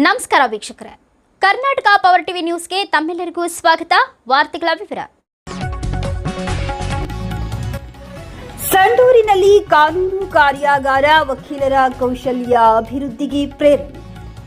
ನಮಸ್ಕಾರ ವೀಕ್ಷಕರೇ. Karnataka power TV ನ್ಯೂಸ್ಗೆ ತಮ್ಮೆಲ್ಲರಿಗೂ ಸ್ವಾಗತ. ವಾರ್ತೆಗಳ ವಿವರ. ಸಂಡೂರಿನಲ್ಲಿ ಕಾನೂನು ಕಾರ್ಯಾಗಾರ ವಕೀಲರ ಕೌಶಲ್ಯ ಅಭಿವೃದ್ಧಿಗೆ ಪ್ರೇರಣೆ.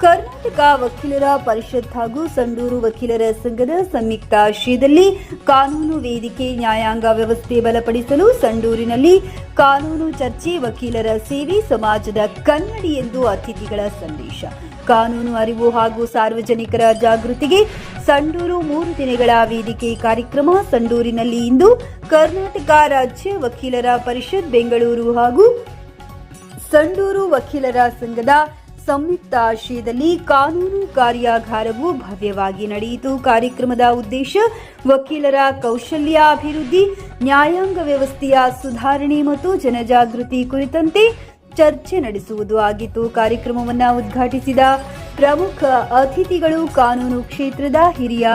ಕರ್ನಾಟಕ ವಕೀಲರ ಪರಿಷತ್ ಹಾಗೂ ಸಂಡೂರು ವಕೀಲರ ಸಂಘದ ಸಂಯುಕ್ತ ಆಶ್ರಯದಲ್ಲಿ ಕಾನೂನು ವೇದಿಕೆ ನ್ಯಾಯಾಂಗ ವ್ಯವಸ್ಥೆ ಬಲಪಡಿಸಲು ಸಂಡೂರಿನಲ್ಲಿ ಕಾನೂನು ಚರ್ಚೆ ವಕೀಲರ ಸೇವೆ ಸಮಾಜದ ಕನ್ನಡಿ ಎಂದು ಅತಿಥಿಗಳ ಸಂದೇಶ. ಕಾನೂನು ಅರಿವು ಹಾಗೂ ಸಾರ್ವಜನಿಕರ ಜಾಗೃತಿಗೆ ಸಂಡೂರು ಮೂರು ದಿನಗಳ ವೇದಿಕೆ ಕಾರ್ಯಕ್ರಮ ಸಂಡೂರಿನಲ್ಲಿ ಇಂದು ಕರ್ನಾಟಕ ರಾಜ್ಯ ವಕೀಲರ ಪರಿಷತ್ ಬೆಂಗಳೂರು ಹಾಗೂ ಸಂಡೂರು ವಕೀಲರ ಸಂಘದ ಸಂಯುಕ್ತ ಆಶ್ರಯದಲ್ಲಿ ಕಾನೂನು ಕಾರ್ಯಾಗಾರವು ಭವ್ಯವಾಗಿ ನಡೆಯಿತು. ಕಾರ್ಯಕ್ರಮದ ಉದ್ದೇಶ ವಕೀಲರ ಕೌಶಲ್ಯ ಅಭಿವೃದ್ಧಿ, ನ್ಯಾಯಾಂಗ ವ್ಯವಸ್ಥೆಯ ಸುಧಾರಣೆ ಮತ್ತು ಜನಜಾಗೃತಿ ಕುರಿತಂತೆ ಚರ್ಚೆ ನಡೆಸುವುದು ಆಗಿತ್ತು. ಕಾರ್ಯಕ್ರಮವನ್ನು ಉದ್ಘಾಟಿಸಿದ ಪ್ರಮುಖ ಅತಿಥಿಗಳು ಕಾನೂನು ಕ್ಷೇತ್ರದ ಹಿರಿಯ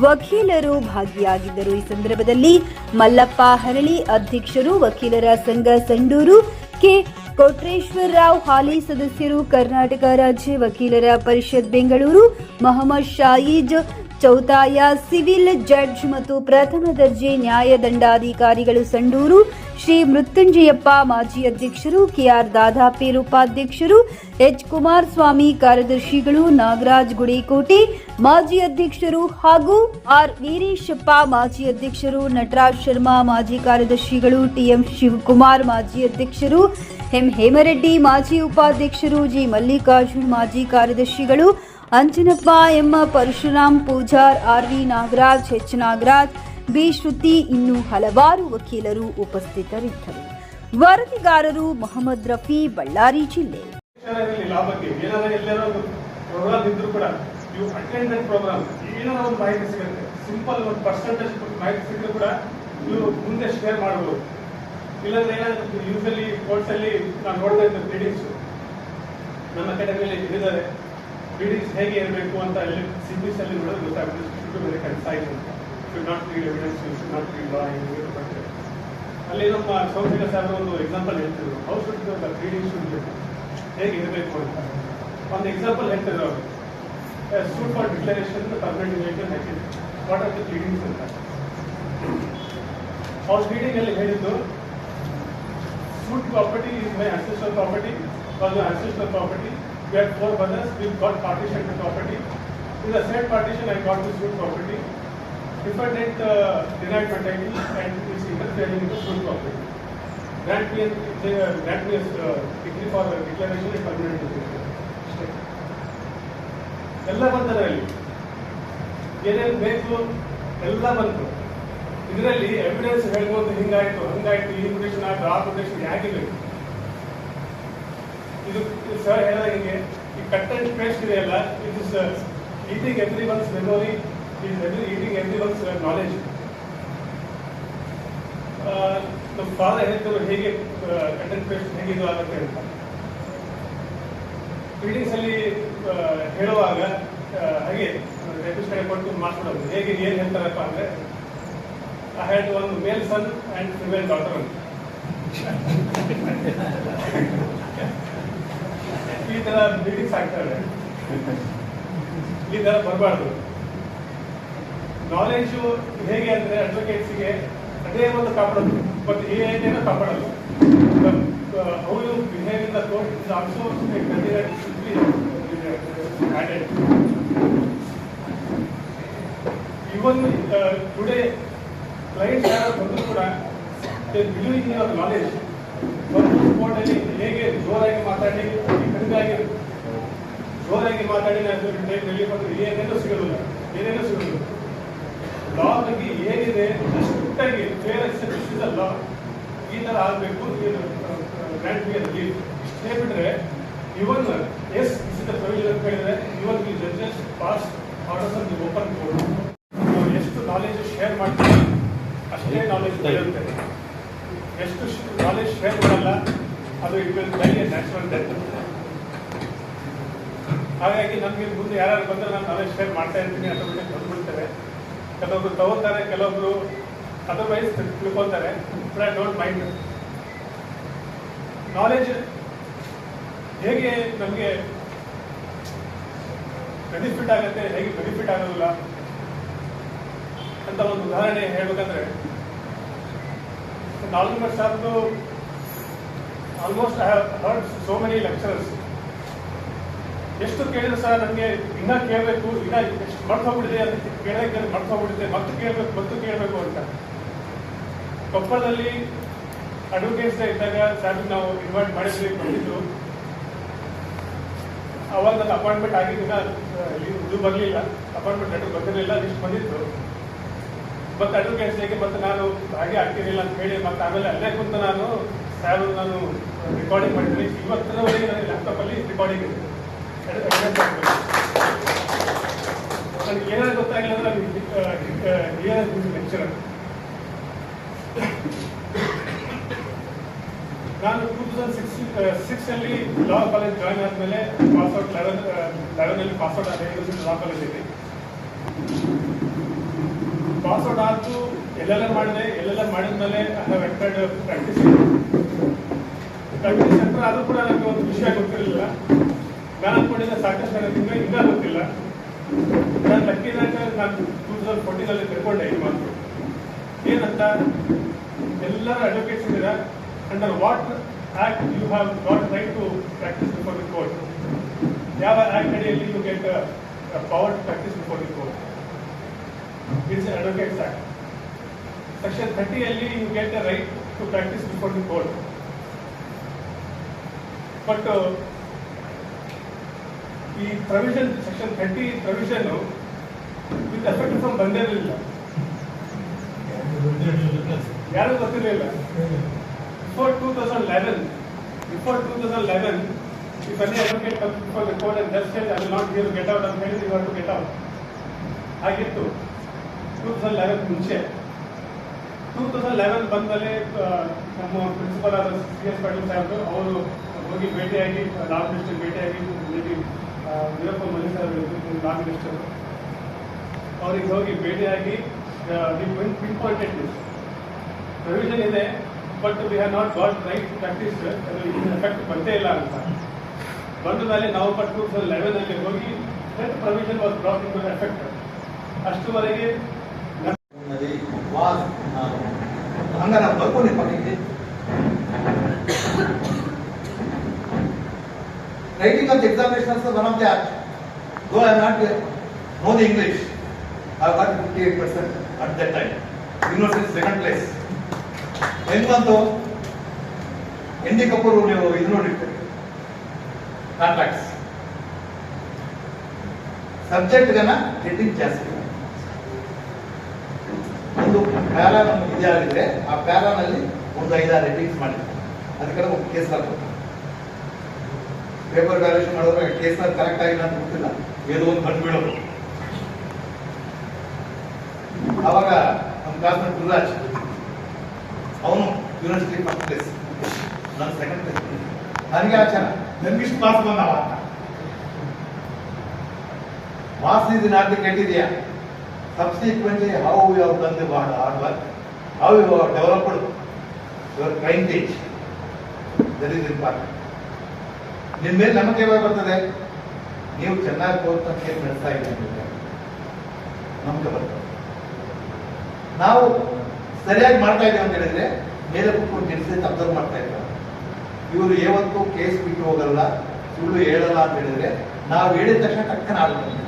ವಕೀಲರು ಭಾಗಿಯಾಗಿದ್ದರು. ಈ ಸಂದರ್ಭದಲ್ಲಿ ಮಲ್ಲಪ್ಪ ಹರಳಿ ಅಧ್ಯಕ್ಷರು, ವಕೀಲರ ಸಂಘ ಸಂಡೂರು ಕೆ. ಕೊಟ್ರೇಶ್ವರ ರಾವ್ ಹಾಲಿ ಸದಸ್ಯರು ಕರ್ನಾಟಕ ರಾಜ್ಯ ವಕೀಲರ ಪರಿಷತ್ ಬೆಂಗಳೂರು, ಮೊಹಮ್ಮದ್ ಶಾಯಿಜ್ ಚೌತಾಯ, ಸಿವಿಲ್ ಜಡ್ಜ್ ಮತ್ತು ಪ್ರಥಮ ದರ್ಜೆ ನ್ಯಾಯದಂಡಾಧಿಕಾರಿಗಳು ಸಂಡೂರು, ಶ್ರೀ ಮೃತ್ಯುಂಜಯಪ್ಪ ಮಾಜಿ ಅಧ್ಯಕ್ಷರು, ಕೆಆರ್ ದಾದಾಪೇರ್ ಉಪಾಧ್ಯಕ್ಷರು ಎಚ್ ಕುಮಾರಸ್ವಾಮಿ ಕಾರ್ಯದರ್ಶಿಗಳು, ನಾಗರಾಜ್ ಗುಡೇಕೋಟೆ ಮಾಜಿ ಅಧ್ಯಕ್ಷರು ಹಾಗೂ ಆರ್ ವೀರೇಶಪ್ಪ ಮಾಜಿ ಅಧ್ಯಕ್ಷರು, ನಟರಾಜ್ ಶರ್ಮಾ ಮಾಜಿ ಕಾರ್ಯದರ್ಶಿಗಳು ಟಿಎಂ ಶಿವಕುಮಾರ್ ಮಾಜಿ ಅಧ್ಯಕ್ಷರು ಎಂ ಹೇಮರೆಡ್ಡಿ ಮಾಜಿ ಉಪಾಧ್ಯಕ್ಷರು ಜಿ ಮಲ್ಲಿಕಾರ್ಜುನ್, ಮಾಜಿ ಕಾರ್ಯದರ್ಶಿಗಳು Anjanappa, M Parashuram Pujar, R V Nagaraj, H Nagaraj, B Shruti ಇನ್ನೂ ಹಲವಾರು ವಕೀಲರು ಉಪಸ್ಥಿತರಿದ್ದರು. ವರದಿಗಾರರು ಮೊಹಮ್ಮದ್ ರಫಿ, ಬಳ್ಳಾರಿ ಜಿಲ್ಲೆ. ಸಿಂಪಲ್ ಒಂದು ಪರ್ಸೆಂಟೇಜ್ ಮಾಹಿತಿ ಸಿಕ್ಕರೂ ಕೂಡ ಇವರು ಮುಂದೆ ಶೇರ್ ಮಾಡ್ಬೋದು. ಇಲ್ಲಾಂದ್ರೆ ಏನಾಗುತ್ತೆ ಯೂಸಲ್ಲಿ ಸ್ಪೋರ್ಟ್ಸ್ ಅಲ್ಲಿ ನಾನು ನೋಡ್ತಾ ಇದ್ದೆ ರೀಡಿಂಗ್ಸ್ ನನ್ನ ಅಕಾಡೆಮಿಯಲ್ಲಿ ಇದ್ದಾರೆ ರೀಡಿಂಗ್ಸ್ ಹೇಗೆ ಇರಬೇಕು ಅಂತ ಅಲ್ಲಿ ಸಿಂಪಲ್ಸ್ ಅಲ್ಲಿ ನೋಡೋದು ಗೊತ್ತಾಗುತ್ತೆ ಶುಡ್ ಬೇರೆ ಕನ್ಸೈಸ್ ಅಂತ. Should not read evidence should not read law ಅಲ್ಲಿ ನಮ್ಮ ಸೌಮ್ಯ ಸರ್ ಒಂದು ಎಕ್ಸಾಂಪಲ್ ಹೇಳ್ತಿದ್ರು. ಹೌ ಶುಡ್ ರೀಡಿಂಗ್ ಶುಡ್ ಹೇಗೆ ಇರಬೇಕು ಅಂತ? ಒಂದು ಎಕ್ಸಾಂಪಲ್ ಹೇಳ್ತಿದ್ರು ಅವರು. Suit for declaration permanent injunction ಹಾಕಿದ್ರು ವಾಟ್ ಆರ್ ದ ರೀಡಿಂಗ್ಸ್ ಅಂತ? ಅವ್ರ ರೀಡಿಂಗ್ ಅಲ್ಲಿ ಹೇಳಿದ್ದು Suit property is my ancestor property was my ancestor property we had four brothers we got partition to property in the said partition I got the suit property defendant uh, denied my title and is interfering in the suit property grant me a grant me a uh, degree for declaration and permanent injunction. ಅಷ್ಟೇ. ಎಲ್ಲ ಬಂತದ್ರಲ್ಲಿ ಏನೇನು ಬೇಕು ಎಲ್ಲ ಬಂತು ಇದರಲ್ಲಿ evidence ಹೇಳ್ಬೋದು, ಹಿಂಗಾಯ್ತು, ಹಂಗಾಯ್ತು, ಈ protection ಆಯ್ತು ಆ ಯಾಕೆ ಬೇಕು? ಇದು ಸರ್ ಹೇಳಿದ ಹಿಂಗೆ, ಈ ಕಟ್ ಅಂಡ್ ಪೇಸ್ಟ್ ಇದೆಯಲ್ಲ it sir eating every one's memory is every eating every one's knowledge ನಮ್ಮ ಫಾದರ್ ಹೇಳ್ತಾರೆ ಹೇಗೆ ಕಟ್ ಅಂಡ್ ಪೇಸ್ಟ್ ಹೇಗೆ ಇದು ಆಗುತ್ತೆ ಅಂತ. ಅಲ್ಲಿ ಹೇಳುವಾಗ ಹಾಗೆ ರೆಪಿಸ್ ಕಡೆ ಕೊಟ್ಟು ಮಾತಾಡೋದು. ಹೇಗೆ, ಏನು ಹೇಳ್ತಾರಪ್ಪ ಅಂದ್ರೆ ಐ had ಒಂದು male son and female daughter. ಈ ತರ ರೀಡಿಂಗ್ಸ್ ಆಗ್ತವೆ ಈ ತರ ಬರಬಾರ್ದು. ನಾಲೆಜು ಹೇಗೆ ಅಂದ್ರೆ ಅಡ್ವೊಕೇಟ್ಸ್ಗೆ ಅದೇ ಒಂದು ಕಾಪಾಡೋದು. ಬಟ್ ಏನೇನೋ ಕಾಪಾಡೋದು. How you behave in the court is also added even today clients ಯಾರು ಬಂದರೂ ಕೂಡ ಬಿಲೀವ್ ಇನ್ ಯುವರ್ ನಾಲೆಜ್ ಒಂದು ಕೋರ್ಟಲ್ಲಿ ಹೇಗೆ ಜೋರಾಗಿ ಮಾತಾಡಿ ಕಡಿಮೆಯಾಗಿ ಜೋರಾಗಿ ಮಾತಾಡಿ ನಾನು ರಿಲೀಫ್ ಅಂದ್ರೆ ಏನೇನೋ ಸಿಗೋದಿಲ್ಲ. ಏನೇನೋ ಸಿಗೋದಿಲ್ಲ. ಲಾ ಬಗ್ಗೆ ಏನಿದೆ ಸ್ಟ್ರಿಕ್ಟಾಗಿ ಫೇರ್ ಇಸ್ ಲಾ ಈ ಥರ ಆಗಬೇಕು ರಿಲೀಫ್ ಇಷ್ಟೇ ಬಿಟ್ಟರೆ even as is the provision ಅಂತ ಹೇಳಿದ್ರೆ even the judges pass orders open court ಎಷ್ಟು ನಾಲೆಜ್ ಶೇರ್ ಮಾಡ್ತೀವಿ ಅಷ್ಟೇ ನಾಲೆಜ್ ಬೆಳೆಯುತ್ತೆ ಎಷ್ಟು ನಾಲೆಜ್ ಶೇರ್ ಮಾಡಲ್ಲ ಅದು ಇಟ್ ಎ ನ್ಯಾಚುರಲ್ ಡೆತ್ ಹಾಗಾಗಿ ನಮಗೆ ಮುಂದೆ ಯಾರು ಬಂದ್ರೆ ನಾನು ನಾಲೆಜ್ ಶೇರ್ ಮಾಡ್ತಾ ಇರ್ತೀನಿ ಆಟೋಮೆಟಿಕ್ ಬಂದ್ಬಿಡ್ತಾರೆ ಕೆಲವೊಬ್ರು ತಗೋತಾರೆ, ಕೆಲವೊಬ್ರು otherwise ತಿಳ್ಕೊತಾರೆ but I don't mind knowledge ಹೇಗೆ ನಮಗೆ ಬೆನಿಫಿಟ್ ಆಗುತ್ತೆ, ಹೇಗೆ ಬೆನಿಫಿಟ್ ಆಗೋದಿಲ್ಲ ಅಂತ ಒಂದು ಉದಾಹರಣೆ ಹೇಳ್ಬೇಕಂದ್ರೆ ನಾಲ್ಕು ಸಾರ್ದು almost I have heard so many lecturers ಎಷ್ಟು ಕೇಳಿದ್ರು ಸರ್ ನನಗೆ ಇನ್ನ ಕೇಳಬೇಕು, ಇನ್ನ ಎಷ್ಟು ಮರ್ತೋಗ್ಬಿಟ್ಟಿದೆ ಅಂತ ಕೇಳಕ್ಕೆ ಮರ್ತು ಮರ್ತೋಗ್ಬಿಟ್ಟಿದೆ, ಮತ್ತೆ ಕೇಳಬೇಕು, ಮತ್ತು ಕೇಳಬೇಕು ಅಂತ. ಕೊಪ್ಪಳದಲ್ಲಿ ಅಡ್ವೊಕೇಟ್ಸ್ ಇದ್ದಾಗ ಸರ್ ನಾವು ಇನ್ವೈಟ್ ಮಾಡಿದ್ವಿ, ಬಂದಿದ್ದು. ಅವಾಗ ನನ್ನ ಅಪಾಯಿಂಟ್ಮೆಂಟ್ ಆಗಿದ್ದಿನ ಇದು ಬರಲಿಲ್ಲ ಅಪಾಯಿಂಟ್ಮೆಂಟ್ ಲೆಟರ್ ಬಂದಿರಲಿಲ್ಲ ಲಿಸ್ಟ್ ಬಂದಿತ್ತು ಮತ್ತೆ ಅಡ್ವೊಕೇಟ್ಸ್ ಹೇಗೆ ಮತ್ತೆ ನಾನು ಹಾಗೆ ಆಗ್ತಿರಲಿಲ್ಲ ಅಂತ ಹೇಳಿ, ಮತ್ತೆ ಆಮೇಲೆ ಅಲ್ಲೇ ಕುಂತ ನಾನು ಸ್ಯಾರ್ ನಾನು ರೆಕಾರ್ಡಿಂಗ್ ಮಾಡಿದ್ದೀನಿ ಇವತ್ತಿನವರೆಗೆ ನನಗೆ ಲ್ಯಾಪ್ಟಾಪಲ್ಲಿ ರೆಕಾರ್ಡಿಂಗ್ ಇದೆ ನನಗೆ ಏನಾದ್ರು ಗೊತ್ತಾಗಿಲ್ಲ ಅಂದ್ರೆ ನನಗೆ ಏನಾದ್ರು ನಾನು ಟೂ ತೌಸಂಡ್ ಸಿಕ್ಸ್ ಸಿಕ್ಸ್ ಅಲ್ಲಿ ಲಾ ಕಾಲೇಜ್ ಜಾಯ್ನ್ ಆದ್ಮೇಲೆ ಪಾಸ್ಔಟ್ ಲೆವೆನ್ ಲೆವೆನ್ ಅಲ್ಲಿ ಪಾಸ್ಔಟ್ ಆದ ಲಾ ಕಾಲೇಜಲ್ಲಿ ಪಾಸ್ಔಟ್ ಆಯ್ತು ಎಲ್ಲೆಲ್ಲ ಮಾಡಿದೆ ಎಲ್ಲೆಲ್ಲ ಮಾಡಿದ್ಮೇಲೆ ಮೇಲೆ ಎಂಟರ್ಡ್ ಪ್ರಾಕ್ಟೀಸ್ ಪ್ರಾಕ್ಟೀಸ್ ಅಂತ ಅದು ಕೂಡ ನನಗೆ ಒಂದು ವಿಷಯ ಗೊತ್ತಿರಲಿಲ್ಲ. ನಾನು ಅನ್ಕೊಂಡಿದ್ದೆ ಸಾಕಷ್ಟು ನನಗೆ ಈಗ ಗೊತ್ತಿಲ್ಲ. ನಾನು ಲಕ್ಕಿದಾಗ ನಾನು ಟೂ ತೌಸಂಡ್ ಫೋರ್ಟೀನಲ್ಲಿ ತಿಳ್ಕೊಂಡೆ ಈ ಮಾತು. ಏನಂತ? ಎಲ್ಲರ ಅಡ್ವೊಕೇಟ್ಸ್ ಇದ್ದೀರಾ? Under what act you have got right to practise before the court ಯಾವ ಆಕ್ಟ್ ಅಡಿಯಲ್ಲಿ you get power practise before the court it's advocates act section ಥರ್ಟಿಯಲ್ಲಿ you get the right to practise before the court but ಈ provision section thirty provision with effect from ಬಂದಿರಲಿಲ್ಲ ಯಾರು ಗೊತ್ತಿರಲಿಲ್ಲ before two thousand eleven before two thousand eleven if any advocate come before the court and just I will not give get out ಅಂತ ಹೇಳಿ you to get out ಆಗಿತ್ತು two thousand eleven ಮುಂಚೆ. Two thousand eleven ಬಂದಮೇಲೆ ನಮ್ಮ principal ಆದ C S Patil ಸಾಹೇಬರು ಅವರು ಹೋಗಿ ಭೇಟಿಯಾಗಿ ಲಾ ಮಿನಿಸ್ಟರ್ ಭೇಟಿಯಾಗಿ ಮೇಬಿ ವೀರಪ್ಪ ಮಲ್ಲಿ ಸಾಹೇಬ್ ಲಾ ಮಿನಿಸ್ಟರ್ ಅವ್ರಿಗೆ ಹೋಗಿ ಭೇಟಿಯಾಗಿ ಪಿನ್ ಪಾಯಿಂಟೆಡ್ ದಿಸ್ ಪ್ರೊವಿಷನ್ ಇದೆ but we have not got right practice effect ಬಂದೇ ಇಲ್ಲ ಅಂತ. ಬಂದ ಮೇಲೆ ನವೆಂಬರ್ ಟೂ ತೌಸಂಡ್ ಲೆವೆನ್ ಅಲ್ಲಿ ಹೋಗಿ provision was brought in effect ಅಷ್ಟುವರೆಗೆ आज अंगणावर कोणी पाठवले Writing of the examination is one of the act. Though I am not know the English, I got 58% at that time. University second place. ಹೆಂಗಂತು N D Kapoor ನೀವು ಇದು ನೋಡಿರ್ತೀರಿ contracts ಸಬ್ಜೆಕ್ಟ್ಗನ್ನ heading ಜಾಸ್ತಿ ಪ್ಯಾರಾ ನಮ್ಗೆ ಇದೆ ಆಗಿದ್ರೆ ಆ ಪ್ಯಾರಾನಲ್ಲಿ ಒಂದು ಐದಾರು ರೆಟಿಂಗ್ಸ್ ಮಾಡಿ ಅದಕ್ಕೆ ಒಂದು ಕೇಸ್ ಹಾಕೋದು ಪೇಪರ್ ವ್ಯಾಲ್ಯೂಷನ್ ಮಾಡಿದ್ರೆ ಕೇಸ್ನಲ್ಲಿ ಕರೆಕ್ಟ್ ಆಗಿಲ್ಲ ಅಂತ ಗೊತ್ತಿಲ್ಲ. ಏನೋ ಒಂದು ಕಂಡು ಬೀಳೋದು. ಅವಾಗ ನಮ್ಮ ಕ್ಲಾಸ್ಮೇಟ್ ಗುರುರಾಜ್ ಅವನು ಯೂನಿವರ್ಸಿಟಿ ಫಸ್ಟ್ ಪ್ಲೇಸ್ ನಾನು ಸೆಕೆಂಡ್ ಪ್ಲೇಸ್ ನನಗೆ ಆಚಾರ ನನಗಿಷ್ಟು ಮಾರ್ಕ್ಸ್ ಬಂದವ ಅಂತ. ಮಾರ್ಕ್ಸ್ ಇದು ನಾಲ್ಕು ಕೆಟ್ಟಿದೆಯಾ subsequently how we have done the hard work, how we have developed your clientage. That is important. ನಿಮ್ಮ ಮೇಲೆ ನಮಗೆ ಯಾವಾಗ ಬರ್ತದೆ ನೀವು ಚೆನ್ನಾಗಿ ಓದ್ತಕ್ಕೆ ನಡೆಸ್ತಾ ಇದ್ದೀರಿ ನಮ್ಗೆ ಬರ್ತದೆ ನಾವು ಸರಿಯಾಗಿ ಮಾಡ್ತಾ ಇದ್ದೀವಿ ಅಂತ ಹೇಳಿದ್ರೆ ಮೇಲೆ ಕುತ್ಕೊಂಡು ನಿಲ್ಸಿ ಅಬ್ಸರ್ವ್ ಮಾಡ್ತಾ ಇದ್ದಾರೆ ಇವರು ಯಾವತ್ತೂ ಕೇಸ್ ಬಿಟ್ಟು ಹೋಗಲ್ಲ ಸುಳ್ಳು ಹೇಳಲ್ಲ ಅಂತ ಹೇಳಿದ್ರೆ ನಾವು ಹೇಳಿದ ತಕ್ಷಣ ಟಕ್ಕನ ಆಡ್ತಾರೆ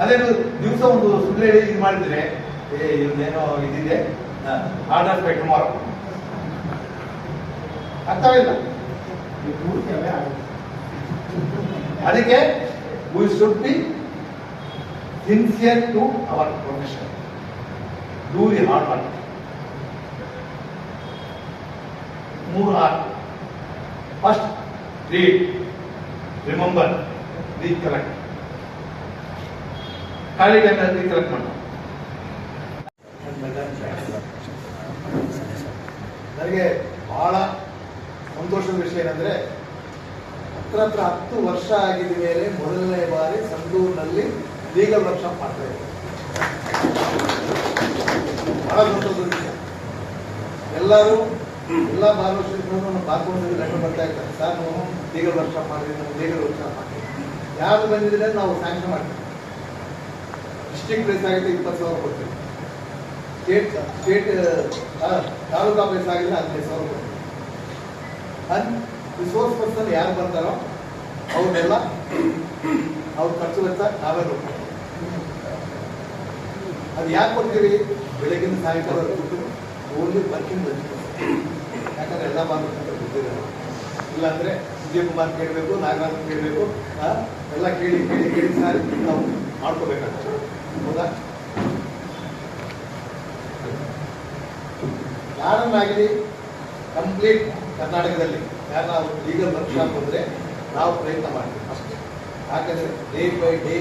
ಅದೇನು ದಿವಸ ಒಂದು ಸುಳ್ಳು ಹೇಳಿ ಇದು ಮಾಡಿದ್ರೆ, ಏ ಇದಿದೆ ಆರ್ಡರ್ ಬೈ ಟುಮಾರೋ ಅರ್ಥವಿಲ್ಲ ಅದಕ್ಕೆ we should be sincere to our profession do the hard work ಮೂರು R first read remember recollect ಖಾಲಿ ಟೈಮಲ್ಲಿ ಕಲೆಕ್ಟ್ ಮಾಡೋಣ ನನಗೆ ಬಹಳ ಸಂತೋಷದ ವಿಷಯ ಏನಂದ್ರೆ ಹತ್ರ ಹತ್ರ ಹತ್ತು ವರ್ಷ ಆಗಿದ ಮೇಲೆ ಮೊದಲನೇ ಬಾರಿ ಸಂಡೂರಿನಲ್ಲಿ ಲೀಗಲ್ ವರ್ಕ್ಶಾಪ್ ಮಾಡ್ತಾ ಇದ್ದಾರೆ ಬಹಳ ಸಂತೋಷದ ವಿಷಯ. ಎಲ್ಲರೂ, ಎಲ್ಲ ಭಾಗವಹಿಸಿದ್ರು ನಮ್ಮ ಬಾರ್ಕೊಂಡು ಲೆಟರ್ ಬರ್ತಾ ಇರ್ತಾರೆ ಸರ್, ನಾವು ಲೀಗಲ್ ವರ್ಕ್ಶಾಪ್ ಮಾಡಿದ್ವಿ, ನಾವು ಲೀಗಲ್ ವರ್ಕ್ಶಾಪ್ ಮಾಡ್ತೀವಿ. ಯಾರು ಬಂದಿದ್ರೆ ನಾವು ಸ್ಯಾಂಕ್ಷನ್ ಮಾಡ್ತೀವಿ. ಡಿಸ್ಟ್ರಿಕ್ಟ್ ಪ್ಲೇಸ್ ಆಗಿದೆ ಇಪ್ಪತ್ತು ಸಾವಿರ ಕೊಡ್ತೀವಿ. ಸ್ಟೇಟ್ ಸ್ಟೇಟ್ ತಾಲೂಕಾ ಪ್ಲೇಸ್ ಆಗಿದ್ರೆ ಹದಿನೈದು ಸಾವಿರ ಕೊಡ್ತೀವಿ. ಅನ್ ರಿಸೋರ್ಸ್ ಪರ್ಸನ್ ಯಾರು ಬರ್ತಾರೋ ಅವ್ರನ್ನೆಲ್ಲ ಅವ್ರ ಖರ್ಚು ವೆಚ್ಚ ನಾವೇ ನೋಡ್ತೀವಿ ಅದು ಯಾಕೆ ಕೊಡ್ತೀವಿ? ಬೆಳಗಿನ ಸಾಯಂಕಾಲ ಕೊಟ್ಟು ಓನ್ಲಿ ವರ್ಕಿಂಗ್ ಯಾಕಂದ್ರೆ ಎಲ್ಲ ಬಾಂಧವ ಗೊತ್ತಿರಲ್ಲ ಇಲ್ಲಾಂದ್ರೆ ವಿಜಯಕುಮಾರ್ ಕೇಳಬೇಕು ನಾಗರಾಜ್ ಕೇಳಬೇಕು ಎಲ್ಲ ಕೇಳಿ ಕೇಳಿ ಕೇಳಿ ಸಾರಿ ನಾವು ಮಾಡ್ಕೋಬೇಕಾಗ್ತದೆ ಹೌದಾ ಯಾರನ್ನಾಗಲಿ ಕಂಪ್ಲೀಟ್ ಕರ್ನಾಟಕದಲ್ಲಿ? ಯಾರು ಲೀಗಲ್ ವರ್ಕ್ಶಾಪ್ ಬಂದರೆ ನಾವು ಪ್ರಯತ್ನ ಮಾಡ್ತೀವಿ ಅಷ್ಟೇ. ಯಾಕಂದರೆ ಡೇ ಬೈ ಡೇ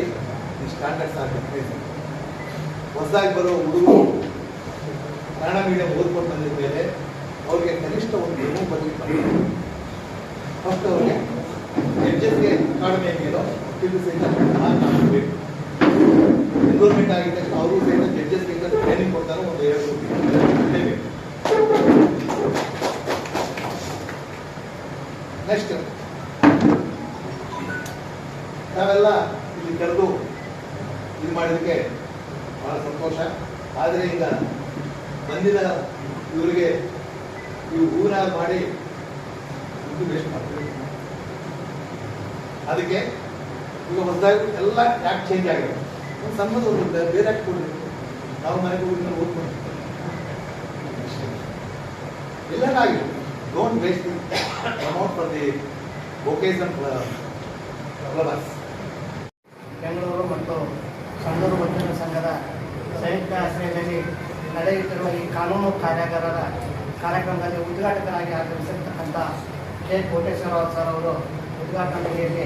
ಈ ಸ್ಟ್ಯಾಂಡರ್ಡ್ಸ್ ಆಗಬೇಕು ಹೊಸದಾಗಿ ಬರೋ ಹುಡುಗರು ಕನ್ನಡ ಮೀಡಿಯಂ ಓದ್ಕೊಂಡು ಬಂದಿದ್ದ ಮೇಲೆ ಅವ್ರಿಗೆ ಕನಿಷ್ಠ ಒಂದು ಏನೂ ಬರಲಿಕ್ಕೆ ಫಸ್ಟ್ ಅವ್ರಿಗೆ ಜಡ್ಜಸ್ಗೆ ಅಕಾಡೆಮಿ ಏನೋ ತಿಳಿಸಿದ ಬೇಕು ಎನ್ರೋಲ್ಮೆಂಟ್ ಆಗಿದೆ ಅವರು ಸಹಿತ ಜಡ್ಜಸ್ಗೆ ಟ್ರೈನಿಂಗ್ ಕೊಡ್ತಾರೆ ಒಂದು ಎರಡು ನೆಕ್ಸ್ಟ್ ನಾವೆಲ್ಲ ಇಲ್ಲಿ ಕರೆದು ಇದು ಮಾಡಿದಕ್ಕೆ ಬಹಳ ಸಂತೋಷ. ಆದರೆ ಈಗ ಬಂದಿದ ಇವರಿಗೆ ಈ ಊರ ಮಾಡಿ ಇದು ವೇಸ್ಟ್ ಮಾಡ್ತೀವಿ. ಅದಕ್ಕೆ ಈಗ ಹೊಸದಾಗಿ ಎಲ್ಲ ಯಾಕೆ ಚೇಂಜ್ ಆಗಿದೆ. ಸಣ್ಣದು ಬೇ- ಬೇರೆ ಯಾಕೆ ನಾವು ಮನೆಗೆ ಹೋಗಿ ಓದ್ಕೊಂಡು ಎಲ್ಲನಾಗಿ don't waste amount for the vocation ಪ್ರವಾಸ್ Bengaluru ಮತ್ತು ಸಂಡೂರು ವಕೀಲರ ಸಂಘದ ಸಂಯುಕ್ತ ಆಶ್ರಯದಲ್ಲಿ ನಡೆಯುತ್ತಿರುವ ಈ ಕಾನೂನು ಕಾರ್ಯಾಗಾರದ ಕಾರ್ಯಕ್ರಮದಲ್ಲಿ ಉದ್ಘಾಟಕರಾಗಿ ಆಗಮಿಸಿರ್ತಕ್ಕಂಥ ಕೆ. ಕೋಟೇಶ್ವರ ಸರ್ ಅವರು ಉದ್ಘಾಟನೆಯಲ್ಲಿ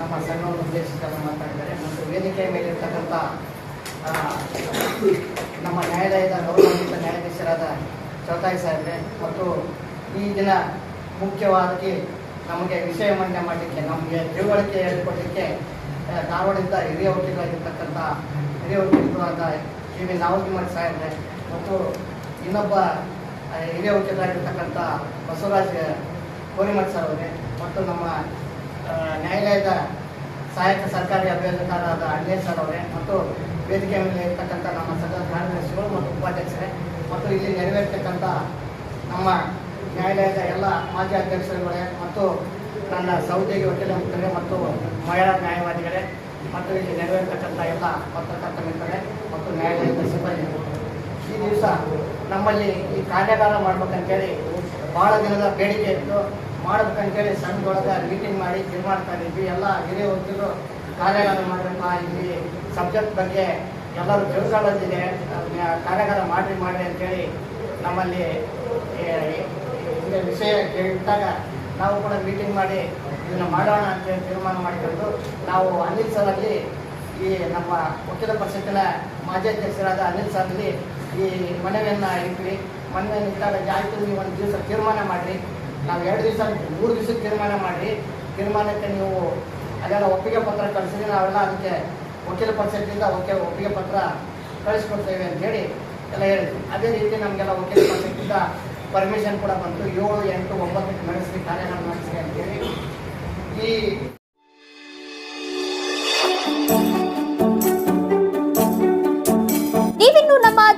ನಮ್ಮ ಸಂಘವನ್ನು ಉದ್ದೇಶಿಸಿ ಮಾತಾಡಿದ್ದಾರೆ. ವೇದಿಕೆಯ ಮೇಲಿರ್ತಕ್ಕಂಥ ನಮ್ಮ ನ್ಯಾಯಾಲಯದ ಗೌರವಾನ್ವಿತ ನ್ಯಾಯಾಧೀಶರಾದ ಚೌತಾಯಿ ಸಾಹೇಬ್ರೆ ಮತ್ತು ಈ ದಿನ ಮುಖ್ಯವಾಗಿ ನಮಗೆ ವಿಷಯ ಮಂಡನೆ ಮಾಡಲಿಕ್ಕೆ, ನಮಗೆ ತಿಳುವಳಿಕೆ ಹೇಳಿಕೊಡಲಿಕ್ಕೆ ಧಾರವಾಡದಿಂದ ಹಿರಿಯ ವಕೀಲರಾಗಿರ್ತಕ್ಕಂಥ, ಹಿರಿಯ ವಕೀಲರಾದ ಕೆ ವಿ ನಾವಕುಮಾರ್ ಸಾಹೇಬ್ರೆ ಮತ್ತು ಇನ್ನೊಬ್ಬ ಹಿರಿಯ ವಕೀಲರಾಗಿರ್ತಕ್ಕಂಥ ಬಸವರಾಜ್ ಕೋರಿಮಠ್ ಸರ್ ಅವರೇ ಮತ್ತು ನಮ್ಮ ನ್ಯಾಯಾಲಯದ ಸಹಾಯಕ ಸರ್ಕಾರಿ ಅಭಿಯೋಜಕರಾದ ಅಣ್ಣೆ ಸರ್ ಅವರೇ ಮತ್ತು ವೇದಿಕೆ ಮೇಲೆ ಇರ್ತಕ್ಕಂಥ ನಮ್ಮ ಸಂಘದ ಕಾರ್ಯದರ್ಶಿಗಳು ಮತ್ತು ಉಪಾಧ್ಯಕ್ಷರೇ ಮತ್ತು ಇಲ್ಲಿ ನೆರವೇರ್ತಕ್ಕಂಥ ನಮ್ಮ ನ್ಯಾಯಾಲಯದ ಎಲ್ಲ ಮಾಜಿ ಅಧ್ಯಕ್ಷರುಗಳೇ ಮತ್ತು ನನ್ನ ಸೌದಿಗೆ ವಕೀಲ ಮಿತ್ರರೇ ಮತ್ತು ಮಹಿಳಾ ನ್ಯಾಯವಾದಿಗಳೇ ಮತ್ತು ಇಲ್ಲಿ ನೆರವೇರ್ತಕ್ಕಂಥ ಎಲ್ಲ ಪತ್ರಕರ್ತ ಮಿತ್ರರೇ ಮತ್ತು ನ್ಯಾಯಾಲಯದ ಸಿಬ್ಬಂದಿ ಈ ದಿವಸ ನಮ್ಮಲ್ಲಿ ಈ ಕಾರ್ಯಾಗಾರ ಮಾಡ್ಬೇಕಂತೇಳಿ ಭಾಳ ದಿನದ ಬೇಡಿಕೆ ಇತ್ತು. ಮಾಡ್ಬೇಕಂತೇಳಿ ಸಂಘದೊಳಗೆ ಮೀಟಿಂಗ್ ಮಾಡಿ ತೀರ್ಮಾನ ಮಾಡಿದ್ವಿ ಎಲ್ಲ ಹಿರಿಯ ವಕೀಲರು ಕಾರ್ಯಾಗಾರ ಮಾಡ್ರಪ್ಪ ಇಲ್ಲಿ ಸಬ್ಜೆಕ್ಟ್ ಬಗ್ಗೆ ಎಲ್ಲರೂ ತಿಳ್ಕೊಳ್ಳೋದಿದೆ. ಕಾರ್ಯಾಗಾರ ಮಾಡ್ರಿ ಮಾಡ್ರಿ ಅಂತೇಳಿ ನಮ್ಮಲ್ಲಿ ವಿಷಯ ಕೇಳಿದಾಗ ನಾವು ಕೂಡ ಮೀಟಿಂಗ್ ಮಾಡಿ ಇದನ್ನು ಮಾಡೋಣ ಅಂತೇಳಿ ತೀರ್ಮಾನ ಮಾಡಿಕೊಂಡು ನಾವು ಅನಿಲ್ ಸರಲ್ಲಿ ಈ ನಮ್ಮ ವಕೀಲ ಪರಿಷತ್ತಿನ ಮಾಜಿ ಅಧ್ಯಕ್ಷರಾದ ಅನಿಲ್ ಸರ್ಲಿ ಈ ಮನವಿಯನ್ನು ಇಟ್ವಿ. ಮನವಿಯನ್ನು ಇಟ್ಟಾಗ ಜಾಸ್ತಿ ನೀವು ಒಂದು ದಿವಸ ತೀರ್ಮಾನ ಮಾಡಿರಿ. ನಾವು ಎರಡು ದಿವಸ, ಮೂರು ದಿವಸಕ್ಕೆ ತೀರ್ಮಾನ ಮಾಡಿ ತೀರ್ಮಾನಕ್ಕೆ ನೀವು ಅದೆಲ್ಲ ಒಪ್ಪಿಗೆ ಪತ್ರ ಕಳಿಸಿದ್ರೆ ನಾವೆಲ್ಲ ಅದಕ್ಕೆ ವಕೀಲ ಪರಿಷತ್ತಿಂದ ಒಕ್ಕೆ ಒಪ್ಪಿಗೆ ಪತ್ರ ಕಳಿಸ್ಕೊಡ್ತೇವೆ ಅಂತೇಳಿ ಎಲ್ಲ ಹೇಳಿದ್ವಿ. ಅದೇ ರೀತಿ ನಮಗೆಲ್ಲ ವಕೀಲ ಪರಿಷತ್ತಿಂದ ಪರ್ಮಿಷನ್ ಕೂಡ ಬಂತು. ಏಳು ಎಂಟು ಒಂಬತ್ತಕ್ಕೆ ನಡೆಸಿ ಕಾರ್ಯಕ್ರಮ ನಡೆಸಿ ಅಂತೇಳಿ ಈ